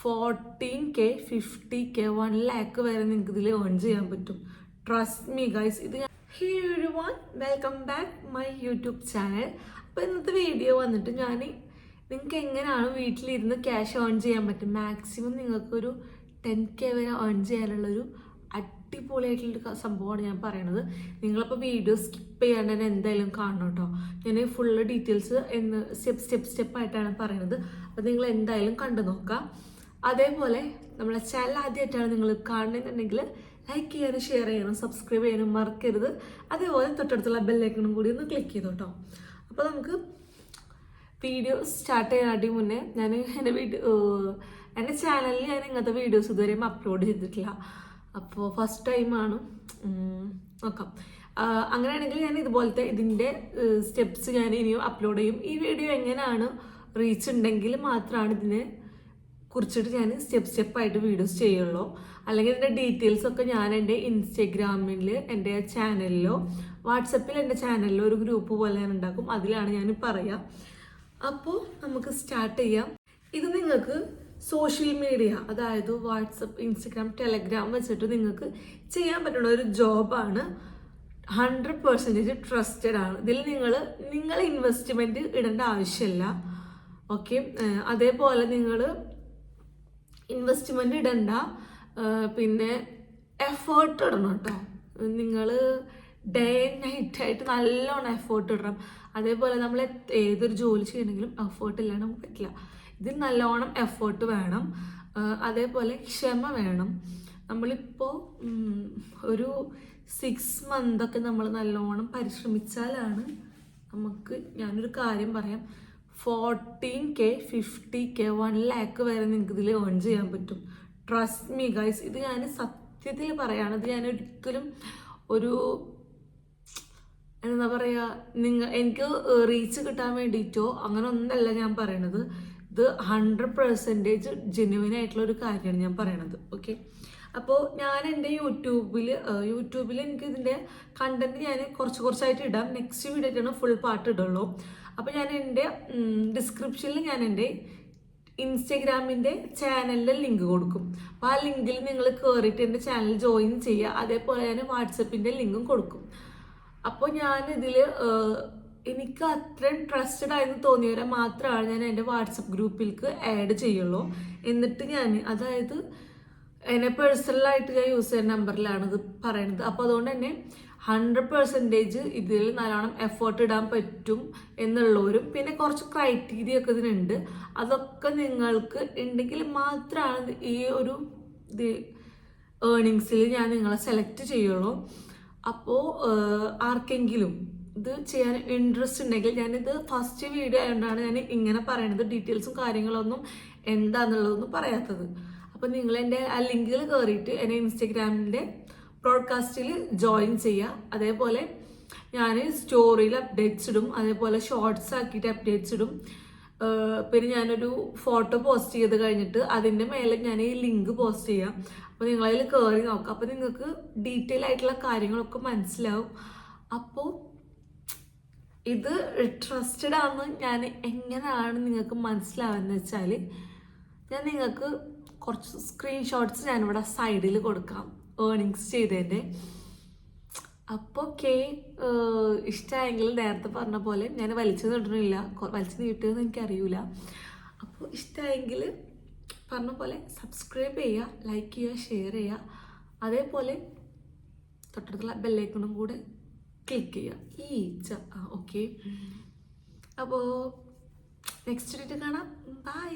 Fourteen K fifty K one lakh വരെ നിങ്ങൾക്ക് ഇതിൽ ഏൺ ചെയ്യാൻ പറ്റും. ട്രസ്റ്റ് മീ ഗൈസ് ഇത് ഹേ ഒരു one welcome back my YouTube channel അപ്പോൾ ഇന്നത്തെ വീഡിയോ വന്നിട്ട് ഞാൻ നിങ്ങൾക്ക് എങ്ങനെയാണ് വീട്ടിലിരുന്ന് ക്യാഷ് ഏൺ ചെയ്യാൻ പറ്റും? മാക്സിമം നിങ്ങൾക്കൊരു ടെൻ കെ വരെ ഏൺ ചെയ്യാനുള്ളൊരു അടിപൊളിയായിട്ടുള്ളൊരു സംഭവമാണ് ഞാൻ പറയണത്. നിങ്ങളിപ്പോൾ വീഡിയോ സ്കിപ്പ് ചെയ്യാണ്ട് തന്നെ എന്തായാലും കാണണം കേട്ടോ. ഞാൻ ഫുള്ള് ഡീറ്റെയിൽസ് എന്ന് സ്റ്റെപ്പ് സ്റ്റെപ്പ് സ്റ്റെപ്പായിട്ടാണ് പറയുന്നത് അപ്പോൾ നിങ്ങൾ എന്തായാലും കണ്ടു നോക്കാം. അതേപോലെ നമ്മളെ ചാനൽ ആദ്യമായിട്ടാണ് നിങ്ങൾ കാണുന്നുണ്ടെങ്കിൽ ലൈക്ക് ചെയ്യാനും ഷെയർ ചെയ്യണം സബ്സ്ക്രൈബ് ചെയ്യാനും മറക്കരുത്. അതേപോലെ തൊട്ടടുത്തുള്ള ബെല്ലൈക്കണും കൂടി ഒന്ന് ക്ലിക്ക് ചെയ്തു കേട്ടോ അപ്പോൾ നമുക്ക് വീഡിയോ സ്റ്റാർട്ട് ചെയ്യാനായിട്ട് മുന്നേ ഞാൻ എന്റെ വീഡിയോ എന്റെ ചാനലിൽ ഞാൻ ഇങ്ങനത്തെ വീഡിയോസ് ഇതുവരെയും അപ്ലോഡ് ചെയ്തിട്ടില്ല. അപ്പോൾ ഫസ്റ്റ് ടൈമാണ് നോക്കാം. അങ്ങനെയാണെങ്കിൽ ഞാൻ ഇതുപോലത്തെ ഇതിന്റെ സ്റ്റെപ്സ് ഞാൻ ഇനിയും അപ്ലോഡ് ചെയ്യും. ഈ വീഡിയോ എങ്ങനെയാണ് റീച്ച് ഉണ്ടെങ്കിൽ മാത്രമാണ് ഇതിനെ കുറിച്ചിട്ട് ഞാൻ സ്റ്റെപ്പ് സ്റ്റെപ്പായിട്ട് വീഡിയോസ് ചെയ്യുള്ളൂ. അല്ലെങ്കിൽ ഇതിന്റെ ഡീറ്റെയിൽസൊക്കെ ഞാൻ എന്റെ ഇൻസ്റ്റഗ്രാമിൽ എന്റെ ചാനലിലോ വാട്സപ്പിൽ എന്റെ ചാനലിലോ ഒരു ഗ്രൂപ്പ് പോലെ ഞാൻ ഉണ്ടാക്കും. അതിലാണ് ഞാൻ പറയുക അപ്പോൾ നമുക്ക് സ്റ്റാർട്ട് ചെയ്യാം. ഇത് നിങ്ങൾക്ക് സോഷ്യൽ മീഡിയ അതായത് വാട്സപ്പ് ഇൻസ്റ്റഗ്രാം ടെലഗ്രാം വെച്ചിട്ട് നിങ്ങൾക്ക് ചെയ്യാൻ പറ്റുന്ന ഒരു ജോബാണ്. ഹൺഡ്രഡ് പെർസെന്റേജ് ട്രസ്റ്റഡ് ആണ്. ഇതിൽ നിങ്ങൾ നിങ്ങൾ ഇൻവെസ്റ്റ്മെന്റ് ഇടേണ്ട ആവശ്യമില്ല. ഓക്കെ? അതേപോലെ നിങ്ങൾ ഇൻവെസ്റ്റ്മെന്റ് ഇടണ്ട. പിന്നെ എഫേർട്ട് ഇടണം കേട്ടോ. നിങ്ങൾ ഡേ നൈറ്റ് ആയിട്ട് നല്ലോണം എഫേർട്ട് ഇടണം. അതേപോലെ നമ്മൾ ഏതൊരു ജോലി ചെയ്യണമെങ്കിലും എഫേർട്ട് ഇല്ലാണ്ട് നമുക്ക് പറ്റില്ല. ഇതിൽ നല്ലോണം എഫേർട്ട് വേണം. അതേപോലെ ക്ഷമ വേണം. നമ്മളിപ്പോൾ ഒരു സിക്സ് മന്തൊക്കെ നമ്മൾ നല്ലോണം പരിശ്രമിച്ചാലാണ് നമുക്ക് ഞാനൊരു കാര്യം പറയാം. Fourteen K fifty K one lakh വരെ നിങ്ങൾക്ക് ഇതിൽ ഏൺ ചെയ്യാൻ പറ്റും. ട്രസ്റ്റ് മീ ഗൈസ് ഇത് ഞാൻ സത്യത്തിൽ പറയാണ്. ഇത് ഞാൻ ഒരിക്കലും ഒരു എന്താ പറയുക നിങ്ങൾ എനിക്ക് റീച്ച് കിട്ടാൻ വേണ്ടിയിട്ടോ അങ്ങനെ ഒന്നല്ല ഞാൻ പറയണത്. ഇത് ഹൺഡ്രഡ് പെർസെന്റേജ് ജെന്യുവൻ ആയിട്ടുള്ള ഒരു കാര്യമാണ് ഞാൻ പറയണത്. ഓക്കെ അപ്പോൾ ഞാൻ എന്റെ യൂട്യൂബിൽ യൂട്യൂബിൽ എനിക്ക് ഇതിന്റെ കണ്ടന്റ് ഞാൻ കുറച്ച് കുറച്ചായിട്ട് ഇടാം. നെക്സ്റ്റ് വീഡിയോ ഫുൾ പാട്ട് ഇടുള്ളൂ. അപ്പോൾ ഞാൻ എന്റെ ഡിസ്ക്രിപ്ഷനിൽ ഞാൻ എന്റെ ഇൻസ്റ്റഗ്രാമിന്റെ ചാനലിൽ ലിങ്ക് കൊടുക്കും. അപ്പോൾ ആ ലിങ്കിൽ നിങ്ങൾ കയറിയിട്ട് എന്റെ ചാനൽ ജോയിൻ ചെയ്യുക. അതേപോലെ ഞാൻ വാട്സപ്പിന്റെ ലിങ്കും കൊടുക്കും. അപ്പോൾ ഞാൻ ഇതിൽ എനിക്ക് അത്രയും ട്രസ്റ്റഡ് ആയെന്ന് തോന്നിയവരെ മാത്രമാണ് ഞാൻ എന്റെ വാട്സപ്പ് ഗ്രൂപ്പിലേക്ക് ആഡ് ചെയ്യുള്ളൂ. എന്നിട്ട് ഞാൻ അതായത് എന്നെ പേഴ്സണലായിട്ട് ഞാൻ യൂസ് ചെയ്യുന്ന നമ്പറിലാണ് ഇത് പറയുന്നത് അപ്പോൾ അതുകൊണ്ട് തന്നെ ഹൺഡ്രഡ് പെർസെന്റേജ് ഇതിൽ നല്ലോണം എഫേർട്ട് ഇടാൻ പറ്റും എന്നുള്ളവരും പിന്നെ കുറച്ച് ക്രൈറ്റീരിയ ഒക്കെ ഇതിനുണ്ട്. അതൊക്കെ നിങ്ങൾക്ക് ഉണ്ടെങ്കിൽ മാത്രമാണ് ഈ ഒരു ഇത് ഏണിങ്സിൽ ഞാൻ നിങ്ങളെ സെലക്ട് ചെയ്യുള്ളൂ. അപ്പോൾ ആർക്കെങ്കിലും ഇത് ചെയ്യാൻ ഇൻട്രസ്റ്റ് ഉണ്ടെങ്കിൽ ഞാനിത് ഫസ്റ്റ് വീഡിയോ ആയതുകൊണ്ടാണ് ഞാൻ ഇങ്ങനെ പറയണത്. ഡീറ്റെയിൽസും കാര്യങ്ങളൊന്നും എന്താന്നുള്ളതൊന്നും പറയാത്തത്. അപ്പോൾ നിങ്ങൾ എന്റെ ആ ലിങ്കിൽ കയറിയിട്ട് എന്റെ ഇൻസ്റ്റഗ്രാമിന്റെ ബ്രോഡ്കാസ്റ്റിൽ ജോയിൻ ചെയ്യുക അതേപോലെ ഞാൻ സ്റ്റോറിയിൽ അപ്ഡേറ്റ്സ് ഇടും. അതേപോലെ ഷോർട്സ് ആക്കിയിട്ട് അപ്ഡേറ്റ്സ് ഇടും. പിന്നെ ഞാനൊരു ഫോട്ടോ പോസ്റ്റ് ചെയ്ത് കഴിഞ്ഞിട്ട് അതിന്റെ മേലെ ഞാൻ ഈ ലിങ്ക് പോസ്റ്റ് ചെയ്യാം. അപ്പോൾ നിങ്ങളതിൽ കയറി നോക്കാം. അപ്പോൾ നിങ്ങൾക്ക് ഡീറ്റെയിൽ ആയിട്ടുള്ള കാര്യങ്ങളൊക്കെ മനസ്സിലാവും. അപ്പോൾ ഇത് ട്രസ്റ്റഡ് ആണെന്ന് ഞാൻ എങ്ങനെയാണ് നിങ്ങൾക്ക് മനസ്സിലാവുന്നത് വെച്ചാൽ ഞാൻ നിങ്ങൾക്ക് കുറച്ച് സ്ക്രീൻഷോട്ട്സ് ഞാനിവിടെ സൈഡിൽ കൊടുക്കാം. ഏർണിങ്സ് ചെയ്തതിന്റെ അപ്പോൾ ഓക്കെ ഇഷ്ടമായെങ്കിൽ നേരത്തെ പറഞ്ഞ പോലെ ഞാൻ വലിച്ചു നീട്ടണില്ല വലിച്ചു നീട്ടുമെന്ന് എനിക്കറിയില്ല അപ്പോൾ ഇഷ്ടമായെങ്കിൽ പറഞ്ഞ പോലെ സബ്സ്ക്രൈബ് ചെയ്യുക ലൈക്ക് ചെയ്യുക ഷെയർ ചെയ്യുക. അതേപോലെ തൊട്ടടുത്തുള്ള ബെല്ലൈക്കണും കൂടെ ക്ലിക്ക് ചെയ്യുക. ഈ ച ആ ഓക്കെ അപ്പോൾ നെക്സ്റ്റ് ഡേറ്റ് കാണാം. ബൈ